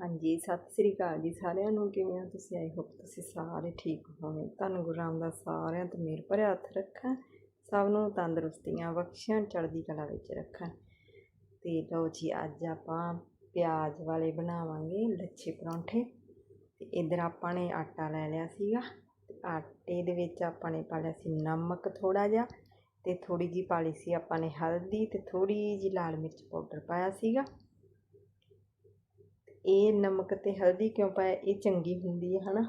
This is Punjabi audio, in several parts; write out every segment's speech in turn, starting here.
ਹਾਂਜੀ, ਸਤਿ ਸ੍ਰੀ ਅਕਾਲ ਜੀ ਸਾਰਿਆਂ ਨੂੰ, ਕਿਵੇਂ ਹੋ ਤੁਸੀਂ? ਆਈ ਹੋਪ ਤੁਸੀਂ ਸਾਰੇ ਠੀਕ ਹੋਵੋਗੇ। ਤੁਹਾਨੂੰ ਗੁਰੂ ਰਾਮਦਾਸ ਸਾਰਿਆਂ ਤੇ ਮਿਹਰ ਭਰਿਆ ਹੱਥ ਰੱਖਾਂ। ਸਭ ਨੂੰ ਤੰਦਰੁਸਤੀਆਂ ਬਖਸ਼ਣ, ਚੜ੍ਹਦੀ ਕਲਾ ਵਿੱਚ ਰੱਖਾਂ। ਤੇ ਲਓ ਜੀ, ਅੱਜ ਆਪਾਂ ਪਿਆਜ਼ ਵਾਲੇ ਬਣਾਵਾਂਗੇ ਲੱਛੇ ਪਰੌਂਠੇ। ਤੇ ਇਧਰ ਆਪਾਂ ਨੇ ਆਟਾ ਲੈ ਲਿਆ ਸੀਗਾ। ਤੇ ਆਟੇ ਦੇ ਵਿੱਚ ਆਪਾਂ ਨੇ ਪਾ ਲਿਆ ਸੀ ਨਮਕ ਥੋੜਾ ਜਿਹਾ। ਤੇ ਥੋੜੀ ਜੀ ਪਾ ਲਈ ਸੀ ਆਪਾਂ ਨੇ ਹਲਦੀ ਤੇ ਥੋੜੀ ਜੀ ਲਾਲ ਮਿਰਚ ਪਾਊਡਰ ਪਾਇਆ ਸੀਗਾ। ਇਹ ਨਮਕ ਤੇ ਹਲਦੀ ਕਿਉਂ ਪਾਇਆ? ਇਹ ਚੰਗੀ ਹੁੰਦੀ ਹੈ, ਹਨਾ?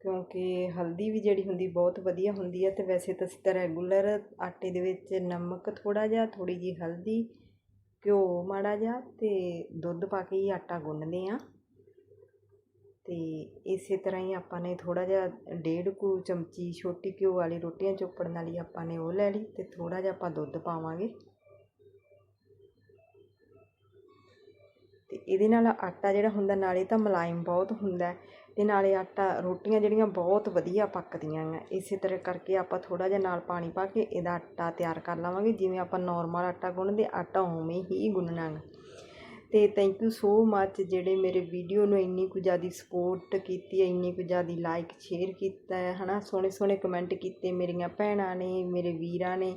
ਕਿਉਂਕਿ ਹਲਦੀ ਵੀ ਜਿਹੜੀ ਹੁੰਦੀ ਬਹੁਤ ਵਧੀਆ ਹੁੰਦੀ ਹੈ ਤੇ ਵੈਸੇ ਤਾਂ ਅਸੀਂ ਤਾਂ ਰੈਗੂਲਰ ਆਟੇ ਦੇ ਵਿੱਚ ਨਮਕ ਥੋੜਾ ਜਿਹਾ ਥੋੜੀ ਜੀ ਹਲਦੀ, ਘਿਓ ਮਾੜਾ ਜਿਹਾ ਤੇ ਦੁੱਧ ਪਾ ਕੇ ਹੀ ਆਟਾ ਗੁੰਨਦੇ ਆ ਤੇ ਇਸੇ ਤਰ੍ਹਾਂ ਹੀ ਆਪਾਂ ਨੇ ਥੋੜਾ ਜਿਹਾ ਡੇਢ ਕੁ ਚਮਚੀ ਛੋਟੀ ਘਿਓ ਵਾਲੀ ਰੋਟੀਆਂ ਚੋਪੜਨ ਵਾਲੀ ਆਪਾਂ ਨੇ ਉਹ ਲੈ ਲਈ ਤੇ ਥੋੜਾ ਜਿਹਾ ਆਪਾਂ ਦੁੱਧ ਪਾਵਾਂਗੇ। ਤੇ ਇਹਦੇ ਨਾਲ ਆਟਾ ਜਿਹੜਾ ਹੁੰਦਾ, ਨਾਲੇ ਤਾਂ ਮੁਲਾਇਮ ਬਹੁਤ ਹੁੰਦਾ ਅਤੇ ਨਾਲੇ ਆਟਾ, ਰੋਟੀਆਂ ਜਿਹੜੀਆਂ ਬਹੁਤ ਵਧੀਆ ਪੱਕਦੀਆਂ ਆ ਇਸੇ ਤਰ੍ਹਾਂ ਕਰਕੇ ਆਪਾਂ ਥੋੜ੍ਹਾ ਜਿਹਾ ਨਾਲ ਪਾਣੀ ਪਾ ਕੇ ਇਹਦਾ ਆਟਾ ਤਿਆਰ ਕਰ ਲਵਾਂਗੇ। ਜਿਵੇਂ ਆਪਾਂ ਨੋਰਮਲ ਆਟਾ ਗੁੰਨਦੇ, ਆਟਾ ਉਵੇਂ ਹੀ ਗੁੰਨਣਾ ਗਾ ਅਤੇ ਥੈਂਕ ਯੂ ਸੋ ਮੱਚ ਜਿਹੜੇ ਮੇਰੇ ਵੀਡੀਓ ਨੂੰ ਇੰਨੀ ਕੁ ਜ਼ਿਆਦਾ ਸਪੋਰਟ ਕੀਤੀ ਹੈ ਇੰਨੀ ਕੁ ਜ਼ਿਆਦਾ ਲਾਈਕ ਸ਼ੇਅਰ ਕੀਤਾ ਹੈ, ਹਨਾ? ਸੋਹਣੇ ਸੋਹਣੇ ਕਮੈਂਟ ਕੀਤੇ ਮੇਰੀਆਂ ਭੈਣਾਂ ਨੇ, ਮੇਰੇ ਵੀਰਾਂ ਨੇ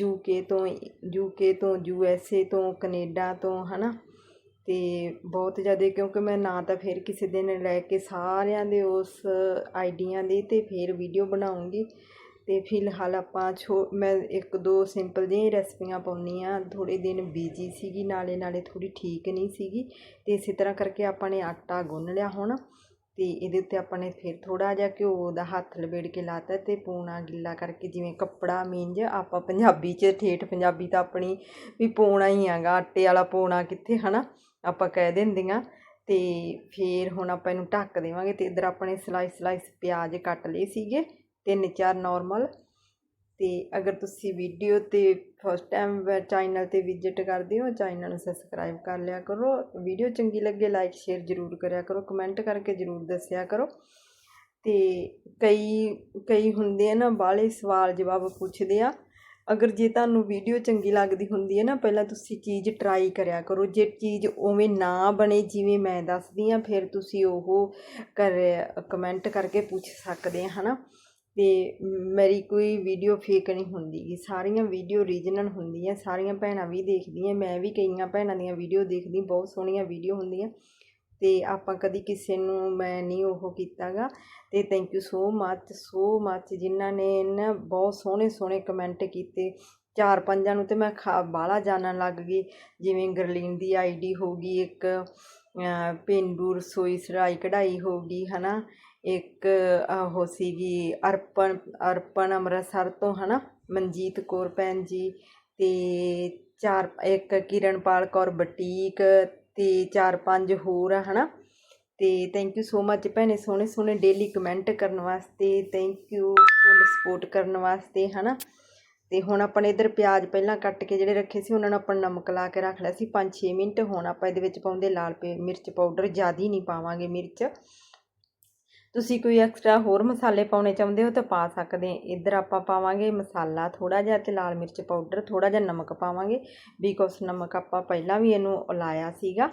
ਯੂਕੇ ਤੋਂ ਯੂਕੇ ਤੋਂ, ਯੂ ਐਸ ਏ ਤੋਂ, ਕੈਨੇਡਾ ਤੋਂ, ਹਨਾ? ਅਤੇ ਬਹੁਤ ਜ਼ਿਆਦਾ ਕਿਉਂਕਿ ਮੈਂ ਨਾ ਤਾਂ ਫਿਰ ਕਿਸੇ ਦਿਨ ਲੈ ਕੇ ਸਾਰਿਆਂ ਦੇ ਉਸ ਆਈਡੀਆਂ ਦੇ ਅਤੇ ਫਿਰ ਵੀਡੀਓ ਬਣਾਉਂਗੀ। ਅਤੇ ਫਿਲਹਾਲ ਆਪਾਂ ਛੋ, ਮੈਂ ਇੱਕ ਦੋ ਸਿੰਪਲ ਜਿਹੀਆਂ ਰੈਸਪੀਆਂ ਪਾਉਂਦੀ ਹਾਂ। ਥੋੜ੍ਹੇ ਦਿਨ ਬੀਜੀ ਸੀਗੀ ਨਾਲੇ ਨਾਲੇ ਥੋੜ੍ਹੀ ਠੀਕ ਨਹੀਂ ਸੀਗੀ। ਅਤੇ ਇਸੇ ਤਰ੍ਹਾਂ ਕਰਕੇ ਆਪਾਂ ਨੇ ਆਟਾ ਗੁੰਨ ਲਿਆ ਹੁਣ। ਅਤੇ ਇਹਦੇ ਉੱਤੇ ਆਪਾਂ ਨੇ ਫਿਰ ਥੋੜ੍ਹਾ ਜਿਹਾ ਘਿਓ ਦਾ ਹੱਥ ਲਪੇੜ ਕੇ ਲਾ ਤਾ ਅਤੇ ਪੂਣਾ ਗਿੱਲਾ ਕਰਕੇ ਜਿਵੇਂ ਕੱਪੜਾ, ਮੀਂਜ, ਆਪਾਂ ਪੰਜਾਬੀ 'ਚ ਠੇਠ ਪੰਜਾਬੀ ਤਾਂ ਆਪਣੀ ਵੀ ਪੂਣਾ ਹੀ ਹੈਗਾ ਆਟੇ ਵਾਲਾ ਪੂਣਾ ਕਿੱਥੇ ਹੈ ਨਾ ਆਪਾਂ ਕਹਿ ਦਿੰਦੇ ਹਾਂ ਅਤੇ ਫਿਰ ਹੁਣ ਆਪਾਂ ਇਹਨੂੰ ਢੱਕ ਦੇਵਾਂਗੇ ਅਤੇ ਇੱਧਰ ਆਪਣੇ ਸਲਾਈਸ ਸਲਾਈਸ ਪਿਆਜ਼ ਕੱਟ ਲਏ ਸੀਗੇ ਤਿੰਨ ਚਾਰ ਨੋਰਮਲ ਅਤੇ ਅਗਰ ਤੁਸੀਂ ਵੀਡੀਓ ਤੇ ਫਸਟ ਟਾਈਮ ਚੈਨਲ ਤੇ ਵਿਜ਼ਿਟ ਕਰਦੇ ਹੋ ਚੈਨਲ ਨੂੰ ਸਬਸਕ੍ਰਾਈਬ ਕਰ ਲਿਆ ਕਰੋ। ਵੀਡੀਓ ਚੰਗੀ ਲੱਗੇ ਲਾਈਕ ਸ਼ੇਅਰ ਜ਼ਰੂਰ ਕਰਿਆ ਕਰੋ ਕਮੈਂਟ ਕਰਕੇ ਜ਼ਰੂਰ ਦੱਸਿਆ ਕਰੋ। ਅਤੇ ਕਈ ਕਈ ਹੁੰਦੇ ਆ ਨਾ, ਬਾਹਲੇ ਸਵਾਲ ਜਵਾਬ ਪੁੱਛਦੇ ਆ। ਅਗਰ ਜੇ ਤੁਹਾਨੂੰ ਵੀਡੀਓ ਚੰਗੀ ਲੱਗਦੀ ਹੁੰਦੀ ਹੈ ਨਾ, ਪਹਿਲਾਂ ਤੁਸੀਂ ਚੀਜ਼ ਟਰਾਈ ਕਰਿਆ ਕਰੋ। ਜੇ ਚੀਜ਼ ਉਵੇਂ ਨਾ ਬਣੇ, ਜਿਵੇਂ ਮੈਂ ਦੱਸਦੀ ਆ ਫਿਰ ਤੁਸੀਂ ਉਹ ਕਰ ਕਮੈਂਟ ਕਰਕੇ ਪੁੱਛ ਸਕਦੇ ਆ, ਹਨਾ? ਅਤੇ ਮੇਰੀ ਕੋਈ ਵੀਡੀਓ ਫੇਕ ਨਹੀਂ ਹੁੰਦੀ ਸਾਰੀਆਂ ਵੀਡੀਓ ਓਰੀਜਨਲ ਹੁੰਦੀਆਂ, ਸਾਰੀਆਂ ਭੈਣਾਂ ਵੀ ਦੇਖਦੀਆਂ, ਮੈਂ ਵੀ ਕਈਆਂ ਭੈਣਾਂ ਦੀਆਂ ਵੀਡੀਓ ਦੇਖਦੀ, ਬਹੁਤ ਸੋਹਣੀਆਂ ਵੀਡੀਓ ਹੁੰਦੀਆਂ। ਅਤੇ ਆਪਾਂ ਕਦੀ ਕਿਸੇ ਨੂੰ, ਮੈਂ ਨਹੀਂ ਉਹ ਕੀਤਾ ਗਾ ਅਤੇ ਥੈਂਕ ਯੂ ਸੋ ਮੱਚ ਸੋ ਮੱਚ ਜਿਨ੍ਹਾਂ ਨੇ ਨਾ ਬਹੁਤ ਸੋਹਣੇ ਸੋਹਣੇ ਕਮੈਂਟ ਕੀਤੇ। ਚਾਰ ਪੰਜਾਂ ਨੂੰ ਤਾਂ ਮੈਂ ਖਾ, ਬਾਹਲਾ ਜਾਣਨ ਲੱਗ ਗਈ। ਜਿਵੇਂ ਗਰਲੀਨ ਦੀ ਆਈਡੀ ਹੋ ਗਈ ਇੱਕ। ਪੇਂਡੂ ਰਸੋਈ ਸਰਾਈ ਕਢਾਈ ਹੋ ਗਈ ਹੈ ਨਾ ਇੱਕ ਉਹ ਸੀਗੀ ਅਰਪਣ ਅਰਪਣ ਅੰਮ੍ਰਿਤਸਰ ਤੋਂ ਹੈ ਨਾ ਮਨਜੀਤ ਕੌਰ ਭੈਣ ਜੀ ਅਤੇ ਚਾਰ, ਇੱਕ ਕਿਰਨਪਾਲ ਕੌਰ ਬਟੀਕ ਅਤੇ ਚਾਰ, ਪੰਜ ਹੋਰ ਆ ਨਾ ਅਤੇ ਥੈਂਕ ਯੂ ਸੋ ਮੱਚ ਭੈਣੇ ਸੋਹਣੇ ਸੋਹਣੇ ਡੇਲੀ ਕਮੈਂਟ ਕਰਨ ਵਾਸਤੇ ਥੈਂਕ ਯੂ ਫੁੱਲ ਸਪੋਰਟ ਕਰਨ ਵਾਸਤੇ ਹੈ ਨਾ ਅਤੇ ਹੁਣ ਆਪਾਂ ਨੇ ਇੱਧਰ ਪਿਆਜ਼ ਪਹਿਲਾਂ ਕੱਟ ਕੇ ਜਿਹੜੇ ਰੱਖੇ ਸੀ, ਉਹਨਾਂ ਨੂੰ ਆਪਾਂ ਨਮਕ ਲਾ ਕੇ ਰੱਖ ਲਿਆ ਸੀ 5-6 ਮਿੰਟ। ਹੁਣ ਆਪਾਂ ਇਹਦੇ ਵਿੱਚ ਪਾਉਂਦੇ ਲਾਲ ਮਿਰਚ ਪਾਊਡਰ, ਜ਼ਿਆਦਾ ਨਹੀਂ ਪਾਵਾਂਗੇ ਮਿਰਚ। ਤੁਸੀਂ ਕੋਈ ਐਕਸਟਰਾ ਹੋਰ ਮਸਾਲੇ ਪਾਉਣੇ ਚਾਹੁੰਦੇ ਹੋ ਤਾਂ ਪਾ ਸਕਦੇ ਇੱਧਰ ਆਪਾਂ ਪਾਵਾਂਗੇ ਮਸਾਲਾ ਥੋੜਾ ਜਿਹਾ ਤੇ ਲਾਲ ਮਿਰਚ ਪਾਊਡਰ ਥੋੜਾ ਜਿਹਾ ਨਮਕ ਪਾਵਾਂਗੇ। ਬਿਕੋਜ਼ ਨਮਕ ਆਪਾਂ ਪਹਿਲਾਂ ਵੀ ਇਹਨੂੰ ਉਲਾਇਆ ਸੀਗਾ।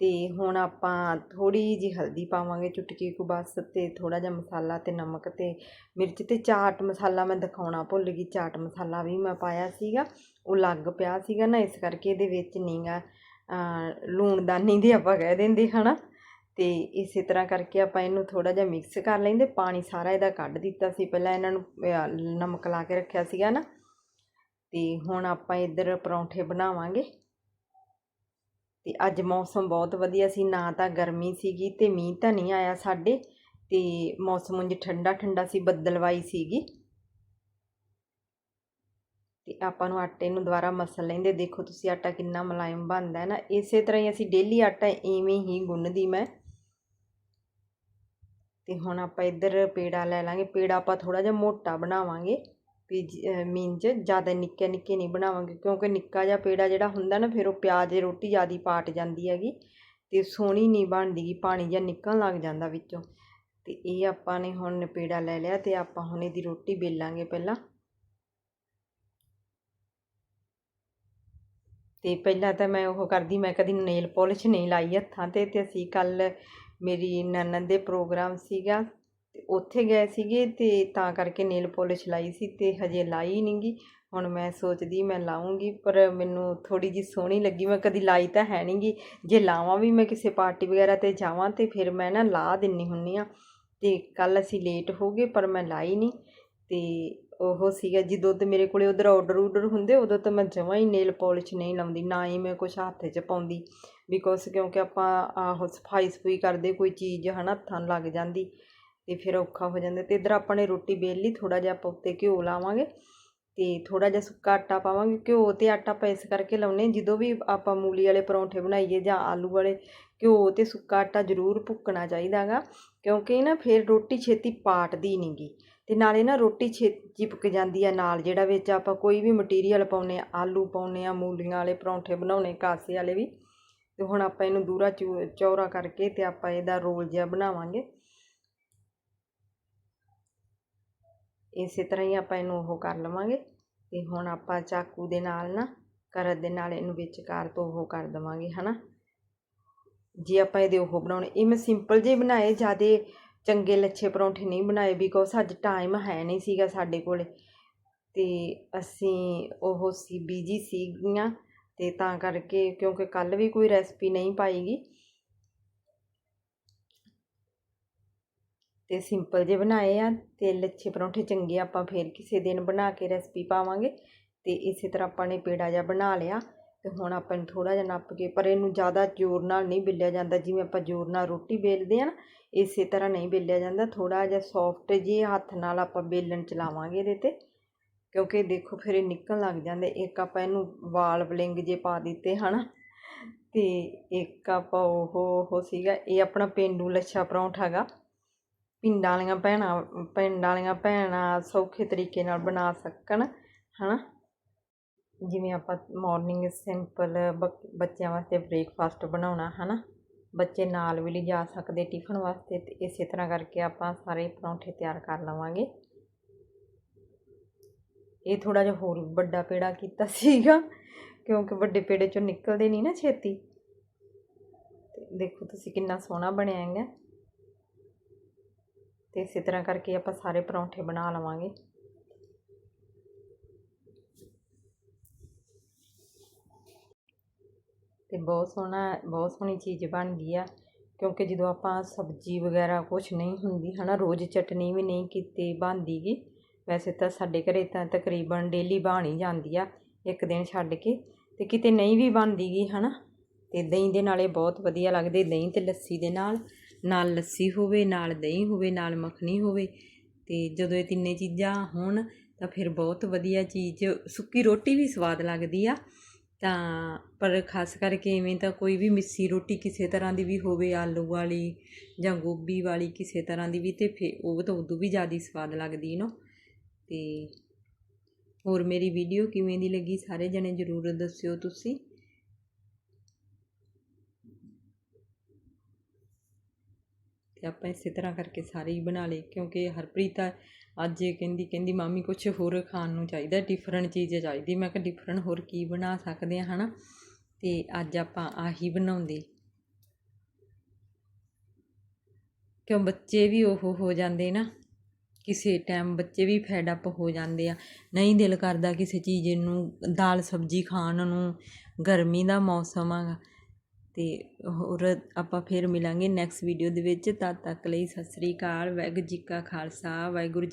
ਅਤੇ ਹੁਣ ਆਪਾਂ ਥੋੜ੍ਹੀ ਜਿਹੀ ਹਲਦੀ ਪਾਵਾਂਗੇ ਚੁਟਕੀ ਕੁ ਬਸ ਅਤੇ ਥੋੜ੍ਹਾ ਜਿਹਾ ਮਸਾਲਾ ਅਤੇ ਨਮਕ ਅਤੇ ਮਿਰਚ ਅਤੇ ਚਾਟ ਮਸਾਲਾ ਮੈਂ ਦਿਖਾਉਣਾ ਭੁੱਲ ਗਈ, ਚਾਟ ਮਸਾਲਾ ਵੀ ਮੈਂ ਪਾਇਆ ਸੀਗਾ, ਉਹ ਲੱਗ ਪਿਆ ਸੀਗਾ ਨਾ, ਇਸ ਕਰਕੇ ਇਹਦੇ ਵਿੱਚ ਨਹੀਂਗਾ ਲੂਣਦਾਨੀ ਦੇ ਆਪਾਂ ਕਹਿ ਦਿੰਦੇ ਹਨਾ ਅਤੇ ਇਸੇ ਤਰ੍ਹਾਂ ਕਰਕੇ ਆਪਾਂ ਇਹਨੂੰ ਥੋੜ੍ਹਾ ਜਿਹਾ ਮਿਕਸ ਕਰ ਲੈਂਦੇ, ਪਾਣੀ ਸਾਰਾ ਇਹਦਾ ਕੱਢ ਦਿੱਤਾ ਸੀ, ਪਹਿਲਾਂ ਇਹਨਾਂ ਨੂੰ ਨਮਕ ਲਾ ਕੇ ਰੱਖਿਆ ਸੀਗਾ ਨਾ ਅਤੇ ਹੁਣ ਆਪਾਂ ਇੱਧਰ ਪਰੌਂਠੇ ਬਣਾਵਾਂਗੇ। ਤੇ ਅੱਜ ਮੌਸਮ ਬਹੁਤ ਵਧੀਆ ਸੀ, ਨਾ ਤਾਂ ਗਰਮੀ ਸੀਗੀ ਤੇ ਮੀਂਹ ਤਾਂ ਨਹੀਂ ਆਇਆ ਸਾਡੇ ਤੇ ਮੌਸਮ ਉਂਝ ਠੰਡਾ ਠੰਡਾ ਸੀ, ਬੱਦਲਵਾਈ ਸੀਗੀ। ਤੇ ਆਪਾਂ ਨੂੰ ਆਟੇ ਨੂੰ ਦੁਬਾਰਾ ਮਸਲ ਲੈਂਦੇ, ਦੇਖੋ ਤੁਸੀਂ ਆਟਾ ਕਿੰਨਾ ਮੁਲਾਇਮ ਬਣਦਾ ਹੈ ਨਾ, ਇਸੇ ਤਰ੍ਹਾਂ ਹੀ ਅਸੀਂ ਡੇਲੀ ਆਟਾ ਐਵੇਂ ਹੀ ਗੁੰਨਦੀ ਮੈਂ। ਤੇ ਹੁਣ ਆਪਾਂ ਇੱਧਰ ਪੇੜਾ ਲੈ ਲਾਂਗੇ, ਪੇੜਾ ਆਪਾਂ ਥੋੜਾ ਜਿਹਾ ਮੋਟਾ ਬਣਾਵਾਂਗੇ। ਵੀ ਮੀਨਜ ਜ਼ਿਆਦਾ ਨਿੱਕੇ ਨਿੱਕੇ ਨਹੀਂ ਬਣਾਵਾਂਗੇ, ਕਿਉਂਕਿ ਨਿੱਕਾ ਜਿਹਾ ਪੇੜਾ ਜਿਹੜਾ ਹੁੰਦਾ ਨਾ, ਫਿਰ ਉਹ ਪਿਆਜ਼ ਰੋਟੀ ਜ਼ਿਆਦਾ ਪਾਟ ਜਾਂਦੀ ਹੈਗੀ ਅਤੇ ਸੋਹਣੀ ਨਹੀਂ ਬਣਦੀ ਗੀ, ਪਾਣੀ ਜਿਹਾ ਨਿਕਲਣ ਲੱਗ ਜਾਂਦਾ ਵਿੱਚੋਂ। ਅਤੇ ਇਹ ਆਪਾਂ ਨੇ ਹੁਣ ਨਿਪੇੜਾ ਲੈ ਲਿਆ ਅਤੇ ਆਪਾਂ ਹੁਣ ਇਹਦੀ ਰੋਟੀ ਬੇਲਾਂਗੇ ਪਹਿਲਾਂ। ਤੇ ਪਹਿਲਾਂ ਤਾਂ ਮੈਂ ਉਹ ਕਰਦੀ, ਮੈਂ ਕਦੀ ਨੇਲ ਪਾਲਿਸ਼ ਨਹੀਂ ਲਾਈ ਹੱਥਾਂ ਤੇ ਤੇ ਅਸੀਂ ਕੱਲ ਮੇਰੀ ਨਨਦ ਦੇ ਪ੍ਰੋਗਰਾਮ ਸੀਗਾ ਤੇ ਉੱਥੇ ਗਏ ਸੀਗੇ ਤੇ ਤਾਂ ਕਰਕੇ ਨੇਲ ਪੋਲਿਸ਼ ਲਾਈ ਸੀ ਤੇ ਹਜੇ ਲਾਈ ਨਹੀਂਗੀ ਹੁਣ ਮੈਂ ਸੋਚਦੀ ਮੈਂ ਲਾਉਂਗੀ ਪਰ ਮੈਨੂੰ ਥੋੜੀ ਜੀ ਸੋਹਣੀ ਲੱਗੀ। ਮੈਂ ਕਦੀ ਲਾਈ ਤਾਂ ਹੈ ਨਹੀਂਗੀ ਜੇ ਲਾਵਾਂ ਵੀ ਮੈਂ ਕਿਸੇ ਪਾਰਟੀ ਵਗੈਰਾ ਤੇ ਜਾਵਾਂ ਤੇ ਫਿਰ ਮੈਂ ਨਾ ਲਾ ਦਿੰਨੀ ਹੁੰਨੀ ਆ। ਤੇ ਕੱਲ ਅਸੀਂ ਲੇਟ ਹੋ ਗਏ, ਪਰ ਮੈਂ ਲਾਈ ਨਹੀਂ ਤੇ ਉਹ ਸੀਗਾ ਜਦੋਂ ਤੇ ਮੇਰੇ ਕੋਲੇ ਉਧਰ ਆਰਡਰ ਉਡਰ ਹੁੰਦੇ, ਉਦੋਂ ਤਾਂ ਮੈਂ ਜਮਾਂ ਹੀ ਨੇਲ ਪਾਲਿਸ਼ ਨਹੀਂ ਲਾਉਂਦੀ, ਨਾ ਹੀ ਮੈਂ ਕੁਛ ਹੱਥ 'ਚ ਪਾਉਂਦੀ। ਬਿਕੋਜ਼ ਕਿਉਂਕਿ ਆਪਾਂ ਆਹੋ ਸਫ਼ਾਈ ਸਫੂਈ ਕਰਦੇ, ਕੋਈ ਚੀਜ਼ ਹਨਾ, ਹੱਥਾਂ ਨੂੰ ਲੱਗ ਜਾਂਦੀ। ਤੇ ਫਿਰ ਔਖਾ ਹੋ ਜਾਂਦਾ। ਤੇ ਇਧਰ ਆਪਾਂ ਨੇ ਰੋਟੀ ਵੇਲ ਲਈ ਥੋੜਾ ਜਿਹਾ ਆਪਾਂ ਉੱਤੇ ਘਿਓ ਲਾਵਾਂਗੇ ਤੇ ਥੋੜਾ ਜਿਹਾ ਸੁੱਕਾ ਆਟਾ ਪਾਵਾਂਗੇ। ਘਿਓ ਤੇ ਆਟਾ ਆਪਾਂ ਇਸ ਕਰਕੇ ਲਾਉਨੇ ਜਦੋਂ ਵੀ ਆਪਾਂ ਮੂਲੀ ਵਾਲੇ ਪਰੌਂਠੇ ਬਣਾਈਏ ਜਾਂ ਆਲੂ ਵਾਲੇ, ਘਿਓ ਤੇ ਸੁੱਕਾ ਆਟਾ ਜ਼ਰੂਰ ਭੁੱਕਣਾ ਚਾਹੀਦਾਗਾ ਕਿਉਂਕਿ ਨਾ ਫਿਰ ਰੋਟੀ ਛੇਤੀ ਪਾਟਦੀ ਨਹੀਂਗੀ ਤੇ ਨਾਲੇ ਨਾ ਰੋਟੀ ਛੇਤੀ ਚਿਪਕ ਜਾਂਦੀ ਆ ਨਾਲ, ਜਿਹੜਾ ਵਿੱਚ ਆਪਾਂ ਕੋਈ ਵੀ ਮਟੀਰੀਅਲ ਪਾਉਨੇ ਆ ਆਲੂ ਪਾਉਨੇ ਆ ਮੂਲੀਆਂ ਵਾਲੇ ਪਰੌਂਠੇ ਬਣਾਉਣੇ ਕਾਸੇ ਵਾਲੇ ਵੀ, ਤੇ ਹੁਣ ਆਪਾਂ ਇਹਨੂੰ ਦੂਰਾ ਚੂ- ਚੌੜਾ ਕਰਕੇ ਤੇ ਆਪਾਂ ਇਹਦਾ ਰੋਲ ਜਿਹਾ ਬਣਾਵਾਂਗੇ। ਇਸੇ ਤਰ੍ਹਾਂ ਹੀ ਆਪਾਂ ਇਹਨੂੰ ਉਹ ਕਰ ਲਵਾਂਗੇ ਅਤੇ ਹੁਣ ਆਪਾਂ ਚਾਕੂ ਦੇ ਨਾਲ ਨਾ ਕਰਦ ਦੇ ਨਾਲ ਇਹਨੂੰ ਵਿਚਕਾਰ ਤੋਂ ਉਹ ਕਰ ਦਵਾਂਗੇ, ਹਨਾ? ਜੇ ਆਪਾਂ ਇਹਦੇ ਉਹ ਬਣਾਉਣੇ, ਇਹ ਮੈਂ ਸਿੰਪਲ ਜੇ ਬਣਾਏ, ਜਿਆਦੇ ਚੰਗੇ ਲੱਛੇ ਪਰੌਂਠੇ ਨਹੀਂ ਬਣਾਏ ਬਿਕੋਜ਼ ਅੱਜ ਟਾਈਮ ਹੈ ਨਹੀਂ ਸੀਗਾ ਸਾਡੇ ਕੋਲੇ। ਤੇ ਅਸੀਂ ਉਹ ਸੀ ਬੀਜੀ ਸੀਗੀਆਂ ਤੇ ਤਾਂ ਕਰਕੇ ਕਿਉਂਕਿ ਕੱਲ ਵੀ ਕੋਈ ਰੈਸਪੀ ਨਹੀਂ ਪਾਈਗੀ। ਅਤੇ ਸਿੰਪਲ ਜੇ ਬਣਾਏ ਆ ਅਤੇ ਲੱਛੇ ਪਰੌਂਠੇ ਚੰਗੇ ਆਪਾਂ ਫਿਰ ਕਿਸੇ ਦਿਨ ਬਣਾ ਕੇ ਰੈਸਪੀ ਪਾਵਾਂਗੇ। ਅਤੇ ਇਸੇ ਤਰ੍ਹਾਂ ਆਪਾਂ ਨੇ ਪੇੜਾ ਜਿਹਾ ਬਣਾ ਲਿਆ ਅਤੇ ਹੁਣ ਆਪਾਂ ਨੂੰ ਥੋੜ੍ਹਾ ਜਿਹਾ ਨੱਪ ਕੇ ਪਰ ਇਹਨੂੰ ਜ਼ਿਆਦਾ ਜ਼ੋਰ ਨਾਲ ਨਹੀਂ ਬੇਲਿਆ ਜਾਂਦਾ, ਜਿਵੇਂ ਆਪਾਂ ਜ਼ੋਰ ਨਾਲ ਰੋਟੀ ਵੇਲਦੇ ਆ ਨਾ, ਇਸੇ ਤਰ੍ਹਾਂ ਨਹੀਂ ਬਿੱਲਿਆ ਜਾਂਦਾ। ਥੋੜ੍ਹਾ ਜਿਹਾ ਸੌਫਟ ਜਿਹੇ ਹੱਥ ਨਾਲ ਆਪਾਂ ਬੇਲਣ ਚਲਾਵਾਂਗੇ ਇਹਦੇ ਤੇ, ਕਿਉਂਕਿ ਦੇਖੋ ਫਿਰ ਇਹ ਨਿਕਲਣ ਲੱਗ ਜਾਂਦੇ। ਇੱਕ ਆਪਾਂ ਇਹਨੂੰ ਵਾਲ ਬਲਿੰਗ ਜੇ ਪਾ ਦਿੱਤੇ ਹਨਾ, ਤੇ ਇੱਕ ਆਪਾਂ ਉਹ ਉਹ ਸੀਗਾ, ਇਹ ਆਪਣਾ ਪੇਂਡੂ ਲੱਛਾ ਪਰੌਂਠਾ ਗਾ। ਪਿੰਡਾਂ ਵਾਲੀਆਂ ਭੈਣਾਂ, ਪਿੰਡ ਵਾਲੀਆਂ ਭੈਣਾਂ ਸੌਖੇ ਤਰੀਕੇ ਨਾਲ ਬਣਾ ਸਕਣ ਹੈ ਨਾ ਜਿਵੇਂ ਆਪਾਂ ਮੋਰਨਿੰਗ ਸਿੰਪਲ ਬ ਬੱਚਿਆਂ ਵਾਸਤੇ ਬ੍ਰੇਕਫਾਸਟ ਬਣਾਉਣਾ ਹੈ ਨਾ ਬੱਚੇ ਨਾਲ ਵੀ ਲਿਜਾ ਸਕਦੇ ਟਿਫਨ ਵਾਸਤੇ ਅਤੇ ਇਸੇ ਤਰ੍ਹਾਂ ਕਰਕੇ ਆਪਾਂ ਸਾਰੇ ਪਰੌਂਠੇ ਤਿਆਰ ਕਰ ਲਵਾਂਗੇ। ਇਹ ਥੋੜ੍ਹਾ ਜਿਹਾ ਹੋਰ ਵੱਡਾ ਪੇੜਾ ਕੀਤਾ ਸੀਗਾ, ਕਿਉਂਕਿ ਵੱਡੇ ਪੇੜੇ ਚੋਂ ਨਿਕਲਦੇ ਨਹੀਂ ਨਾ ਛੇਤੀ। ਤੇ ਦੇਖੋ ਤੁਸੀਂ ਕਿੰਨਾ ਸੋਹਣਾ ਬਣਿਆ ਹੈਗਾ। ਤੇ ਇਸੇ ਤਰ੍ਹਾਂ ਕਰਕੇ ਆਪਾਂ ਸਾਰੇ ਪਰੌਂਠੇ ਬਣਾ ਲਵਾਂਗੇ। ਤੇ ਬਹੁਤ ਸੋਹਣਾ, ਬਹੁਤ ਸੋਹਣੀ ਚੀਜ਼ ਬਣ ਗਈ ਆ, ਕਿਉਂਕਿ ਜਦੋਂ ਆਪਾਂ ਸਬਜ਼ੀ ਵਗੈਰਾ ਕੁਝ ਨਹੀਂ ਹੁੰਦੀ, ਹਨਾ, ਰੋਜ਼ ਚਟਨੀ ਵੀ ਨਹੀਂ ਕੀਤੀ ਬਣਦੀ ਗੀ, ਵੈਸੇ ਤਾਂ ਸਾਡੇ ਘਰੇ ਤਾਂ ਤਕਰੀਬਨ ਡੇਲੀ ਬਣ ਹੀ ਜਾਂਦੀ ਆ, ਇੱਕ ਦਿਨ ਛੱਡ ਕੇ, ਤੇ ਕਿਤੇ ਨਹੀਂ ਵੀ ਬਣਦੀ ਗੀ, ਹਨਾ, ਤੇ ਦਹੀਂ ਦੇ ਨਾਲੇ ਬਹੁਤ ਵਧੀਆ ਲੱਗਦੇ, ਦਹੀਂ ਤੇ ਲੱਸੀ ਦੇ ਨਾਲ। ਨਾਲ ਲੱਸੀ ਹੋਵੇ, ਨਾਲ ਦਹੀਂ ਹੋਵੇ, ਨਾਲ ਮੱਖਣੀ ਹੋਵੇ ਅਤੇ ਜਦੋਂ ਇਹ ਤਿੰਨੇ ਚੀਜ਼ਾਂ ਹੋਣ ਤਾਂ ਫਿਰ ਬਹੁਤ ਵਧੀਆ ਚੀਜ਼, ਸੁੱਕੀ ਰੋਟੀ ਵੀ ਸਵਾਦ ਲੱਗਦੀ ਆ। ਤਾਂ ਪਰ ਖਾਸ ਕਰਕੇ ਇਵੇਂ ਤਾਂ ਕੋਈ ਵੀ ਮਿੱਸੀ ਰੋਟੀ ਕਿਸੇ ਤਰ੍ਹਾਂ ਦੀ ਵੀ ਹੋਵੇ, ਆਲੂ ਵਾਲੀ ਜਾਂ ਗੋਭੀ ਵਾਲੀ ਕਿਸੇ ਤਰ੍ਹਾਂ ਦੀ ਵੀ, ਤੇ ਫੇ ਉਹ ਤਾਂ ਉਦੋਂ ਵੀ ਜ਼ਿਆਦਾ ਸਵਾਦ ਲੱਗਦੀ ਨਾ। ਤੇ ਹੋਰ ਮੇਰੀ ਵੀਡੀਓ ਕਿਵੇਂ ਦੀ ਲੱਗੀ, ਸਾਰੇ ਜਣੇ ਜ਼ਰੂਰ ਦੱਸਿਓ ਤੁਸੀਂ। ਅਤੇ ਆਪਾਂ ਇਸੇ ਤਰ੍ਹਾਂ ਕਰਕੇ ਸਾਰੇ ਹੀ ਬਣਾ ਲਏ, ਕਿਉਂਕਿ ਹਰਪ੍ਰੀਤ ਅੱਜ ਇਹ ਕਹਿੰਦੀ ਕਹਿੰਦੀ, ਮਾਮੀ, ਕੁਛ ਹੋਰ ਖਾਣ ਨੂੰ ਚਾਹੀਦਾ ਡਿਫਰੈਂਟ ਚੀਜ਼ ਚਾਹੀਦੀ। ਮੈਂ ਕਿਹਾ ਡਿਫਰੈਂਟ ਹੋਰ ਕੀ ਬਣਾ ਸਕਦੇ ਆ, ਹਨਾ? ਤੇ ਅੱਜ ਆਪਾਂ ਆਹੀ ਬਣਾਉਂਦੇ। ਕਿਉਂ ਬੱਚੇ ਵੀ ਉਹ ਹੋ ਜਾਂਦੇ ਨਾ, ਕਿਸੇ ਟਾਈਮ ਬੱਚੇ ਵੀ ਫੈਡ ਅਪ ਹੋ ਜਾਂਦੇ ਆ। ਨਹੀਂ ਦਿਲ ਕਰਦਾ ਕਿਸੇ ਚੀਜ਼ ਨੂੰ, ਦਾਲ ਸਬਜ਼ੀ ਖਾਣ ਨੂੰ, ਗਰਮੀ ਦਾ ਮੌਸਮ ਆ। ਅਤੇ ਹੋਰ ਆਪਾਂ ਫਿਰ ਮਿਲਾਂਗੇ ਨੈਕਸਟ ਵੀਡੀਓ ਦੇ ਵਿੱਚ। ਤਦ ਤੱਕ ਲਈ ਸਤਿ ਸ੍ਰੀ ਅਕਾਲ, ਵਾਹਿਗੁਰੂ ਜੀ ਕਾ ਖਾਲਸਾ, ਵਾਹਿਗੁਰੂ